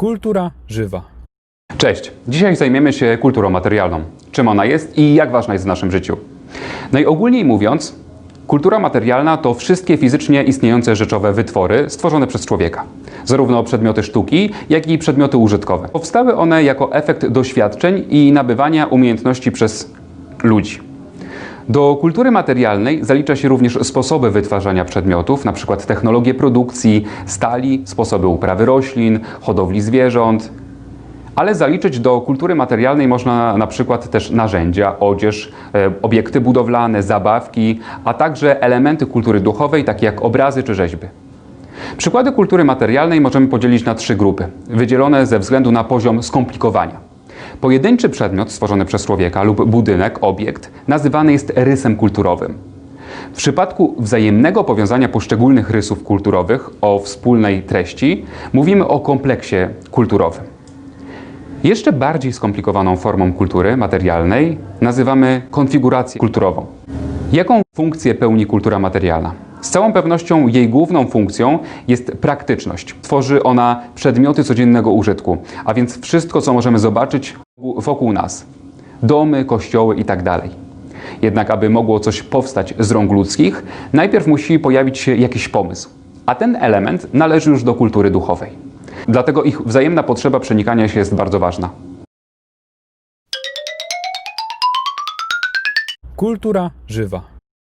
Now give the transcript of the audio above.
Kultura żywa. Cześć! Dzisiaj zajmiemy się kulturą materialną. Czym ona jest i jak ważna jest w naszym życiu. Najogólniej mówiąc, kultura materialna to wszystkie fizycznie istniejące rzeczowe wytwory stworzone przez człowieka. Zarówno przedmioty sztuki, jak i przedmioty użytkowe. Powstały one jako efekt doświadczeń i nabywania umiejętności przez ludzi. Do kultury materialnej zalicza się również sposoby wytwarzania przedmiotów, np. technologie produkcji, stali, sposoby uprawy roślin, hodowli zwierząt, ale zaliczyć do kultury materialnej można na przykład też narzędzia, odzież, e, obiekty budowlane, zabawki, a także elementy kultury duchowej, takie jak obrazy czy rzeźby. Przykłady kultury materialnej możemy podzielić na trzy grupy, wydzielone ze względu na poziom skomplikowania. Pojedynczy przedmiot stworzony przez człowieka lub budynek, obiekt, nazywany jest rysem kulturowym. W przypadku wzajemnego powiązania poszczególnych rysów kulturowych o wspólnej treści mówimy o kompleksie kulturowym. Jeszcze bardziej skomplikowaną formą kultury materialnej nazywamy konfigurację kulturową. Jaką funkcję pełni kultura materialna? Z całą pewnością jej główną funkcją jest praktyczność. Tworzy ona przedmioty codziennego użytku, a więc wszystko, co możemy zobaczyć wokół nas. Domy, kościoły itd. Jednak, aby mogło coś powstać z rąk ludzkich, najpierw musi pojawić się jakiś pomysł, a ten element należy już do kultury duchowej. Dlatego ich wzajemna potrzeba przenikania się jest bardzo ważna. Kultura żywa.